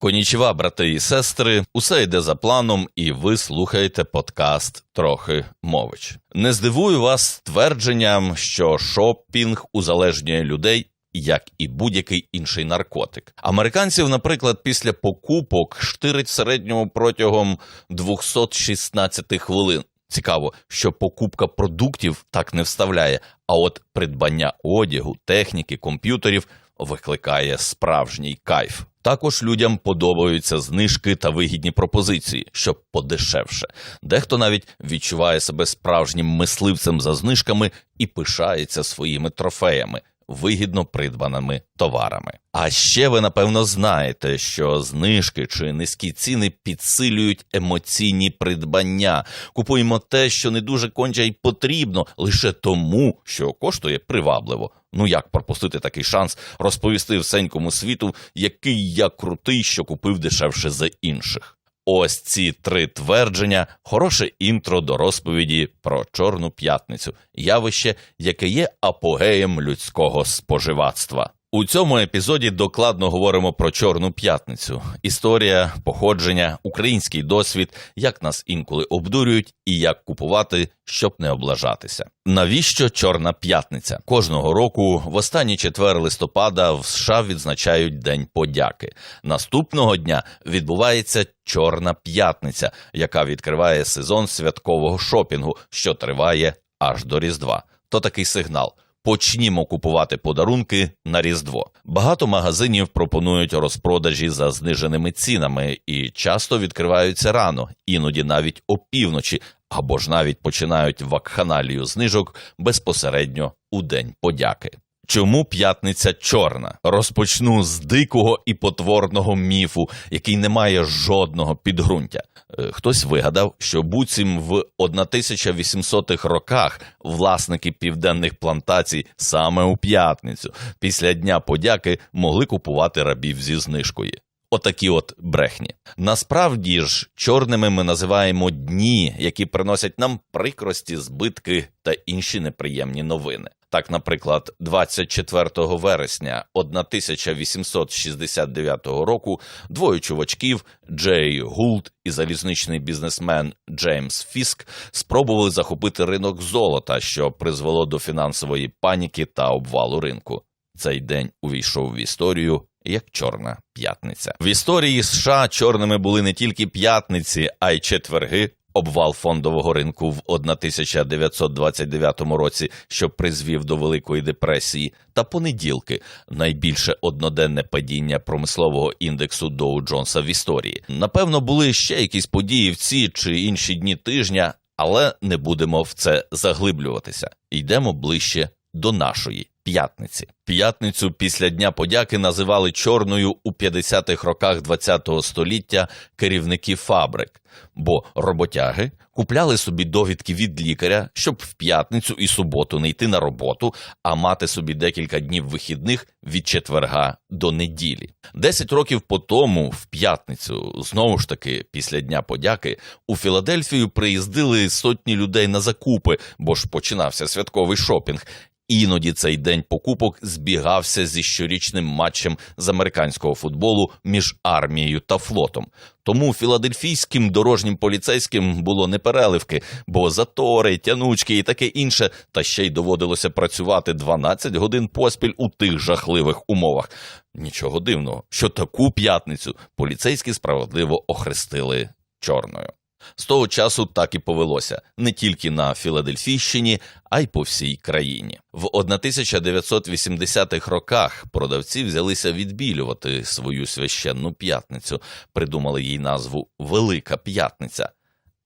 Конічева, брати і сестри, усе йде за планом, і ви слухаєте подкаст Трохи мович. Не здивую вас твердженням, що шопінг узалежнює людей. Як і будь-який інший наркотик. Американців, наприклад, після покупок штирить в середньому протягом 216 хвилин. Цікаво, що покупка продуктів так не вставляє, а от придбання одягу, техніки, комп'ютерів викликає справжній кайф. Також людям подобаються знижки та вигідні пропозиції, щоб подешевше. Дехто навіть відчуває себе справжнім мисливцем за знижками і пишається своїми трофеями. Вигідно придбаними товарами. А ще ви напевно знаєте, що знижки чи низькі ціни підсилюють емоційні придбання. Купуємо те, що не дуже конче й потрібно, лише тому, що коштує привабливо. Ну як пропустити такий шанс розповісти всенькому світу, який я крутий, що купив дешевше за інших. Ось ці три твердження хороше інтро до розповіді про Чорну п'ятницю, явище, яке є апогеєм людського споживацтва. У цьому епізоді докладно говоримо про Чорну п'ятницю: історія, походження, український досвід, як нас інколи обдурюють і як купувати, щоб не облажатися. Навіщо Чорна п'ятниця? Кожного року, в останній четвер листопада, в США відзначають День подяки. Наступного дня відбувається Чорна п'ятниця, яка відкриває сезон святкового шопінгу, що триває аж до Різдва. То такий сигнал. Почнімо купувати подарунки на Різдво. Багато магазинів пропонують розпродажі за зниженими цінами і часто відкриваються рано, іноді навіть опівночі, або ж навіть починають вакханалію знижок безпосередньо у день подяки. Чому п'ятниця чорна? Розпочну з дикого і потворного міфу, який не має жодного підґрунтя. Е, Хтось вигадав, що буцім в 1800-х роках власники південних плантацій саме у п'ятницю після Дня подяки могли купувати рабів зі знижкою. Отакі от брехні. Насправді ж, чорними ми називаємо дні, які приносять нам прикрості, збитки та інші неприємні новини. Так, наприклад, 24 вересня 1869 року двоє чувачків Джей Гулд і залізничний бізнесмен Джеймс Фіск спробували захопити ринок золота, що призвело до фінансової паніки та обвалу ринку. Цей день увійшов в історію як Чорна п'ятниця. В історії США чорними були не тільки п'ятниці, а й четверги. Обвал фондового ринку в 1929 році, що призвів до Великої депресії, та понеділки найбільше одноденне падіння промислового індексу Доу Джонса в історії. Напевно, були ще якісь події в ці чи інші дні тижня, але не будемо в це заглиблюватися. Йдемо ближче до нашої п'ятниці. П'ятницю після Дня подяки називали чорною у 50-х роках ХХ століття керівники фабрик, бо роботяги купляли собі довідки від лікаря, щоб в п'ятницю і суботу не йти на роботу, а мати собі декілька днів вихідних від четверга до неділі. Десять років по тому, в п'ятницю, знову ж таки, після Дня подяки, у Філадельфію приїздили сотні людей на закупи, бо ж починався святковий шопінг. Іноді цей день покупок збігався зі щорічним матчем з американського футболу між армією та флотом. Тому філадельфійським дорожнім поліцейським було не переливки, бо затори, тянучки і таке інше, та ще й доводилося працювати 12 годин поспіль у тих жахливих умовах. Нічого дивного, що таку п'ятницю поліцейські справедливо охрестили чорною. З того часу так і повелося не тільки на Філадельфійщині, а й по всій країні. В 1980-х роках продавці взялися відбілювати свою священну п'ятницю, придумали їй назву Велика П'ятниця,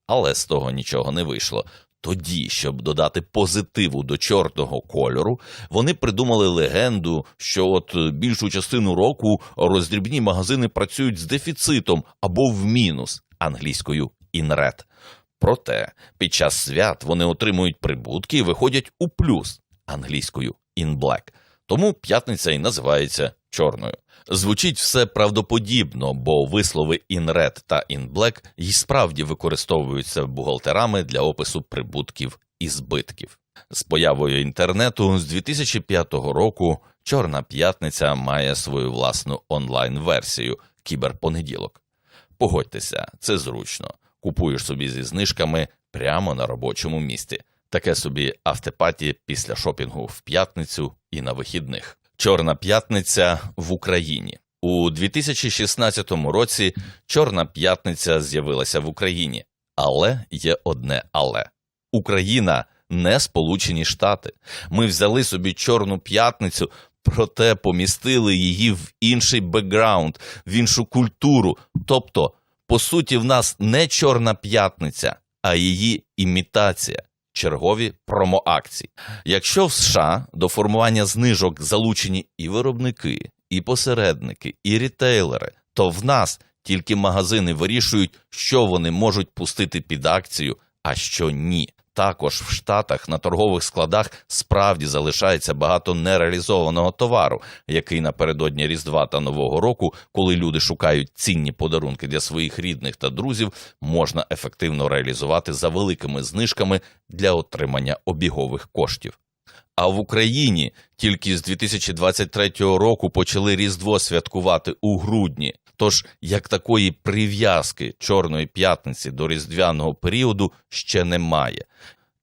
але з того нічого не вийшло. Тоді, щоб додати позитиву до чорного кольору, вони придумали легенду, що от більшу частину року роздрібні магазини працюють з дефіцитом або в мінус англійською інред. Проте під час свят вони отримують прибутки і виходять у плюс англійською in black. Тому п'ятниця і називається чорною. Звучить все правдоподібно, бо вислови in red та in black й справді використовуються бухгалтерами для опису прибутків і збитків. З появою інтернету з 2005 року Чорна п'ятниця має свою власну онлайн-версію кіберпонеділок. Погодьтеся, це зручно. Купуєш собі зі знижками прямо на робочому місці. Таке собі автопаті після шопінгу в п'ятницю і на вихідних. Чорна п'ятниця в Україні. У 2016 році Чорна п'ятниця з'явилася в Україні, але є одне але Україна не Сполучені Штати. Ми взяли собі Чорну п'ятницю, проте помістили її в інший бекграунд, в іншу культуру. Тобто, по суті, в нас не Чорна п'ятниця, а її імітація. Чергові промоакції. Якщо в США до формування знижок залучені і виробники, і посередники, і рітейлери, то в нас тільки магазини вирішують, що вони можуть пустити під акцію, а що ні. Також в Штатах на торгових складах справді залишається багато нереалізованого товару, який напередодні Різдва та Нового року, коли люди шукають цінні подарунки для своїх рідних та друзів, можна ефективно реалізувати за великими знижками для отримання обігових коштів. А в Україні тільки з 2023 року почали Різдво святкувати у грудні. Тож як такої прив'язки Чорної п'ятниці до різдвяного періоду ще немає.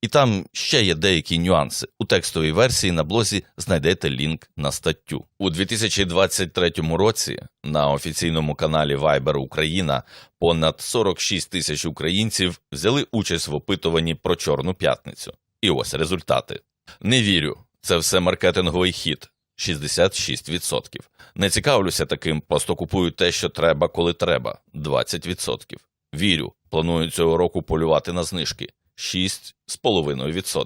І там ще є деякі нюанси. У текстовій версії на блозі знайдете лінк на статтю. У 2023 році на офіційному каналі Viber Україна понад 46 тисяч українців взяли участь в опитуванні про Чорну п'ятницю. І ось результати. Не вірю, це все маркетинговий хід. 66%. Не цікавлюся таким, просто купую те, що треба, коли треба 20%. Вірю, планую цього року полювати на знижки 6,5%.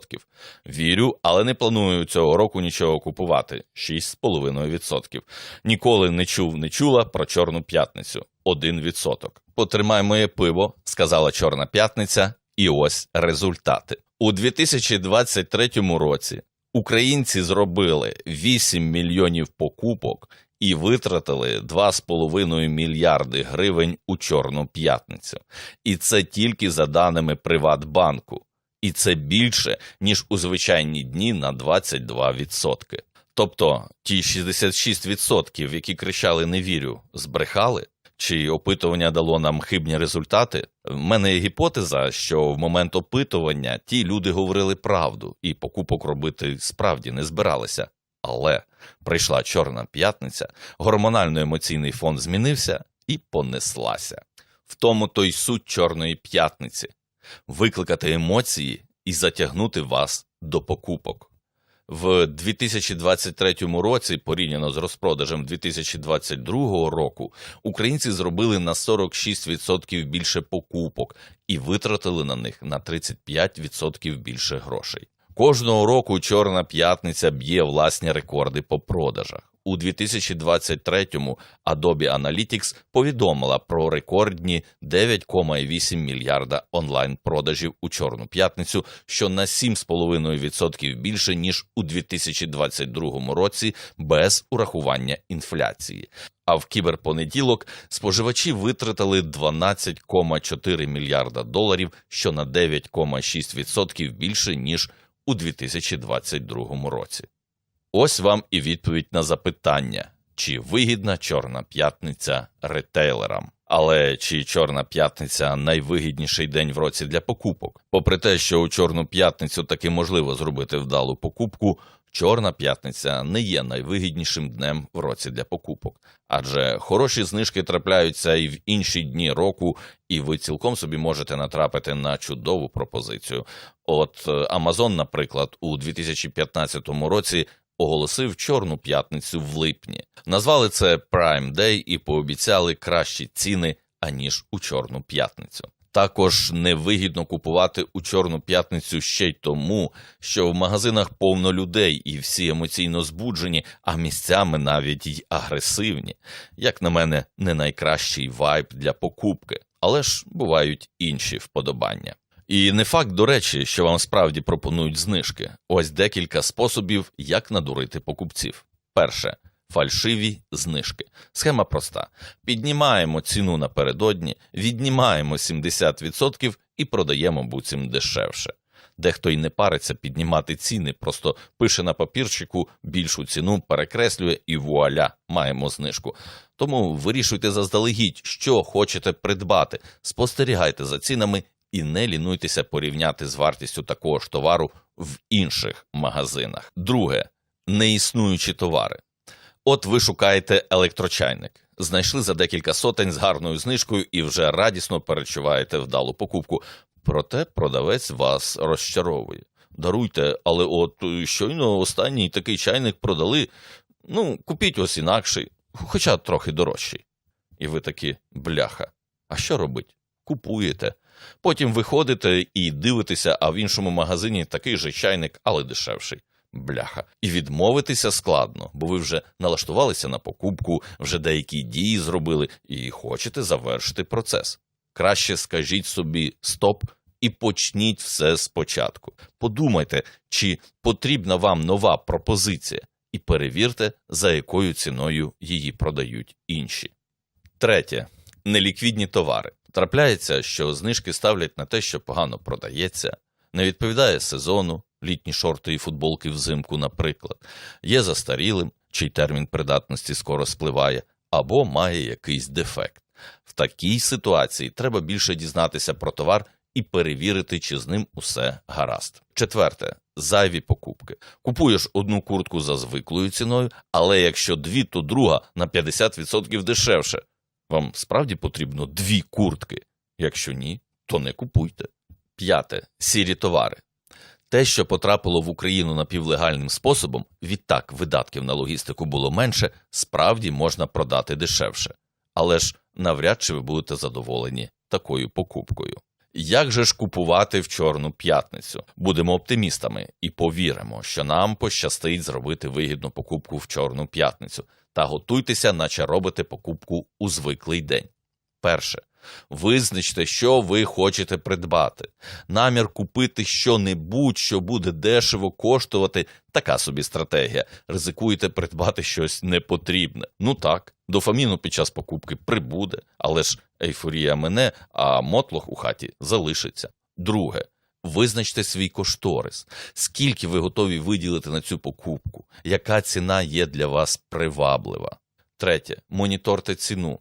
Вірю, але не планую цього року нічого купувати 6,5%. Ніколи не чув, не чула про Чорну п'ятницю 1%. Потримай моє пиво, сказала Чорна п'ятниця, і ось результати. У 2023 році Українці зробили 8 мільйонів покупок і витратили 2,5 мільярди гривень у Чорну п'ятницю. І це тільки за даними Приватбанку. І це більше, ніж у звичайні дні на 22%. Тобто ті 66%, які кричали не вірю, збрехали. Чи опитування дало нам хибні результати? В мене є гіпотеза, що в момент опитування ті люди говорили правду і покупок робити справді не збиралися. Але прийшла Чорна п'ятниця, гормонально-емоційний фон змінився і понеслася. В тому то й суть Чорної п'ятниці викликати емоції і затягнути вас до покупок. В 2023 році, порівняно з розпродажем 2022 року, українці зробили на 46% більше покупок і витратили на них на 35% більше грошей. Кожного року Чорна п'ятниця б'є власні рекорди по продажах. У 2023-му Adobe Analytics повідомила про рекордні 9,8 мільярда онлайн-продажів у Чорну п'ятницю, що на 7,5% більше ніж у 2022 році без урахування інфляції. А в кіберпонеділок споживачі витратили 12,4 мільярда доларів, що на 9,6% більше ніж у 2022 році. Ось вам і відповідь на запитання, чи вигідна Чорна п'ятниця ретейлерам. Але чи Чорна п'ятниця найвигідніший день в році для покупок? Попри те, що у Чорну п'ятницю таки можливо зробити вдалу покупку, Чорна п'ятниця не є найвигіднішим днем в році для покупок, адже хороші знижки трапляються і в інші дні року, і ви цілком собі можете натрапити на чудову пропозицію. От Amazon, наприклад, у 2015 році оголосив Чорну п'ятницю в липні. Назвали це Prime Day і пообіцяли кращі ціни аніж у Чорну п'ятницю. Також невигідно купувати у Чорну п'ятницю ще й тому, що в магазинах повно людей і всі емоційно збуджені, а місцями навіть й агресивні. Як на мене, не найкращий вайб для покупки, але ж бувають інші вподобання. І не факт, до речі, що вам справді пропонують знижки. Ось декілька способів, як надурити покупців. Перше. Фальшиві знижки. Схема проста: піднімаємо ціну напередодні, віднімаємо 70% і продаємо буцім дешевше. Дехто й не париться піднімати ціни, просто пише на папірчику більшу ціну, перекреслює і вуаля, маємо знижку. Тому вирішуйте заздалегідь, що хочете придбати, спостерігайте за цінами і не лінуйтеся порівняти з вартістю такого ж товару в інших магазинах. Друге неіснуючі товари. От ви шукаєте електрочайник, знайшли за декілька сотень з гарною знижкою і вже радісно перечуваєте вдалу покупку. Проте продавець вас розчаровує. Даруйте, але от е, щойно останній такий чайник продали. Ну, купіть ось інакший, хоча трохи дорожчий. І ви такі бляха. А що робить? Купуєте. Потім виходите і дивитеся, а в іншому магазині такий же чайник, але дешевший. Бляха. І відмовитися складно, бо ви вже налаштувалися на покупку, вже деякі дії зробили і хочете завершити процес. Краще скажіть собі стоп і почніть все спочатку. Подумайте, чи потрібна вам нова пропозиція, і перевірте, за якою ціною її продають інші. Третє неліквідні товари. Трапляється, що знижки ставлять на те, що погано продається, не відповідає сезону, літні шорти і футболки взимку, наприклад, є застарілим, чий термін придатності скоро спливає, або має якийсь дефект. В такій ситуації треба більше дізнатися про товар і перевірити, чи з ним усе гаразд. Четверте. Зайві покупки. Купуєш одну куртку за звиклою ціною, але якщо дві, то друга на 50% дешевше. Вам справді потрібно дві куртки? Якщо ні, то не купуйте. П'яте. Сірі товари. Те, що потрапило в Україну напівлегальним способом, відтак видатків на логістику було менше, справді можна продати дешевше. Але ж навряд чи ви будете задоволені такою покупкою. Як же ж купувати в Чорну п'ятницю? Будемо оптимістами і повіримо, що нам пощастить зробити вигідну покупку в Чорну п'ятницю та готуйтеся, наче робите покупку у звиклий день. Перше. Визначте, що ви хочете придбати. Намір купити що-небудь, що буде дешево коштувати, така собі стратегія. Ризикуєте придбати щось непотрібне. Ну так, дофаміну під час покупки прибуде, але ж ейфорія мине, а мотлох у хаті залишиться. Друге. Визначте свій кошторис, скільки ви готові виділити на цю покупку, яка ціна є для вас приваблива. Третє. Моніторте ціну.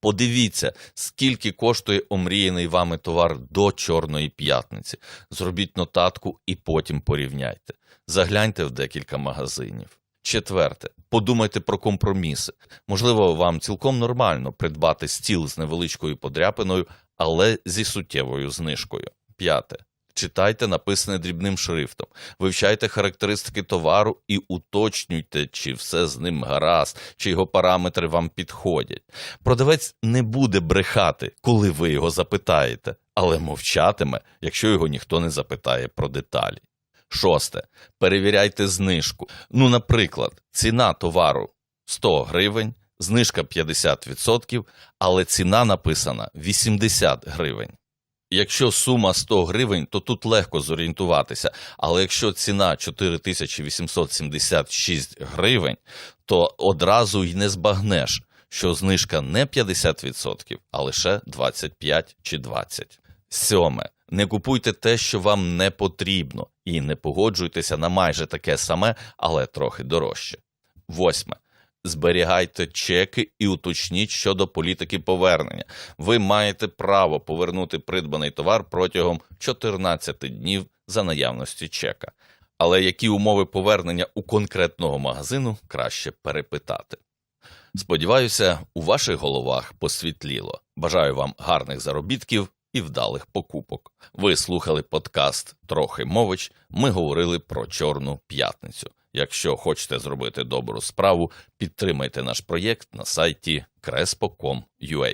Подивіться, скільки коштує омріяний вами товар до Чорної п'ятниці. Зробіть нотатку і потім порівняйте. Загляньте в декілька магазинів. Четверте. Подумайте про компроміси. Можливо, вам цілком нормально придбати стіл з невеличкою подряпиною, але зі суттєвою знижкою. П'яте. Читайте написане дрібним шрифтом, вивчайте характеристики товару і уточнюйте, чи все з ним гаразд, чи його параметри вам підходять. Продавець не буде брехати, коли ви його запитаєте, але мовчатиме, якщо його ніхто не запитає про деталі. Шосте. Перевіряйте знижку. Ну, наприклад, ціна товару 100 гривень, знижка 50%, але ціна написана 80 гривень. Якщо сума 100 гривень, то тут легко зорієнтуватися. Але якщо ціна 4876 гривень, то одразу й не збагнеш, що знижка не 50%, а лише 25 чи 20. Сьоме. Не купуйте те, що вам не потрібно, і не погоджуйтеся на майже таке саме, але трохи дорожче. Восьме. Зберігайте чеки і уточніть щодо політики повернення. Ви маєте право повернути придбаний товар протягом 14 днів за наявності чека. Але які умови повернення у конкретного магазину краще перепитати. Сподіваюся, у ваших головах посвітліло. Бажаю вам гарних заробітків і вдалих покупок. Ви слухали подкаст Трохи мович. Ми говорили про Чорну п'ятницю. Якщо хочете зробити добру справу, підтримайте наш проєкт на сайті crespo.com.ua.